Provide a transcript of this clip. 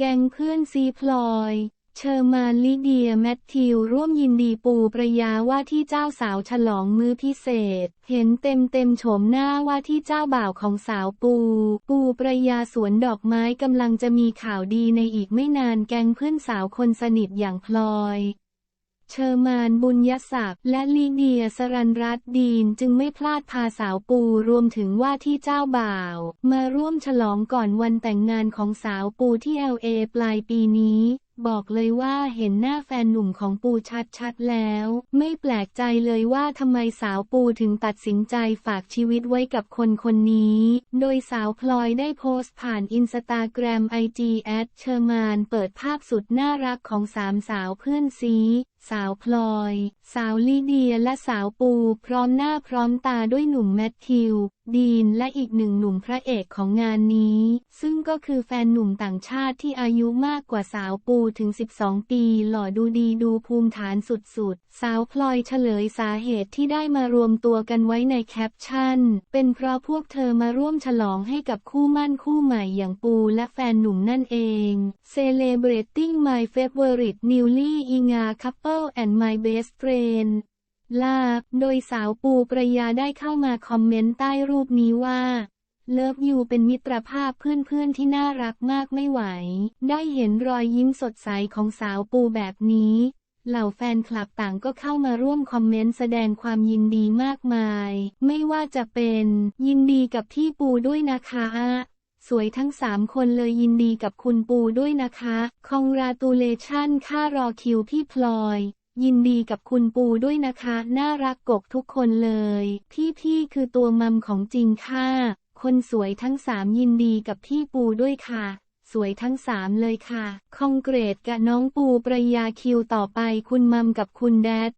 แก๊งเพื่อนซีพลอย เชอร์มานลิเดียแมทธิวร่วมยินดีปูประยาว่าที่เจ้าสาวฉลองมื้อพิเศษ เห็นเต็มเต็มโฉมหน้าว่าที่เจ้าบ่าวของสาวปู ปูประยาสวนดอกไม้กำลังจะมีข่าวดีในอีกไม่นานแก๊งเพื่อนสาวคนสนิทอย่างพลอย เชอร์มานบุญยศักดิ์และลีเดียสรันรัตดีนจึงไม่พลาดพาสาวปูรวมถึงว่าที่เจ้าบ่าว มาร่วมฉลองก่อนวันแต่งงานของสาวปูที่ LA ปลายปีนี้บอกเลยว่าเห็นหน้าแฟนหนุ่มของปูชัดๆแล้ว ไม่แปลกใจเลยว่าทำไมสาวปูถึงตัดสินใจฝากชีวิตไว้กับคนคนนี้ โดยสาวพลอยได้โพสต์ผ่านอินสตาแกรมไอจีแอดเชอร์มานเปิดภาพสุดน่ารักของสามสาวเพื่อนซีสาวพลอย สาวลีเดียและสาวปู พร้อมหน้าพร้อมตาด้วยหนุ่มแมทธิว ดีนและอีกหนึ่งหนุ่มพระเอกของงานนี้ ซึ่งก็คือแฟนหนุ่มต่างชาติที่อายุมากกว่าสาวปูถึง 12 ปี หล่อดูดีดูภูมิฐานสุดๆ สาวพลอยเฉลยสาเหตุที่ได้มารวมตัวกันไว้ในแคปชั่น เป็นเพราะพวกเธอมาร่วมฉลองให้กับคู่มั่นคู่ใหม่อย่างปูและแฟนหนุ่มนั่นเอง Celebrating my favorite newly inga couple and my best friend ลาบ โดยสาวปูประยาได้เข้ามาคอมเมนต์ใต้รูปนี้ว่าเลิฟยูเป็นมิตรภาพเพื่อนๆที่น่ารักมากไม่ไหว ได้เห็นรอยยิ้มสดใสของสาวปูแบบนี้ เหล่าแฟนคลับต่างก็เข้ามาร่วมคอมเมนต์แสดงความยินดีมากมาย ไม่ว่าจะเป็น ยินดีกับพี่ปูด้วยนะคะ สวยทั้งสามคนเลยยินดีกับคุณปูด้วยนะคะ Congratulation ค่ารอคิวพี่พลอย ยินดีกับคุณปูด้วยนะคะ น่ารักกกทุกคนเลย พี่ๆคือตัวมัมของจริงค่ะ คนสวยทั้งสามยินดีกับพี่ปูด้วยค่ะ สวยทั้งสามเลยค่ะ คองเกรดกับน้องปูประยาคิวต่อไปคุณมัมกับคุณแดด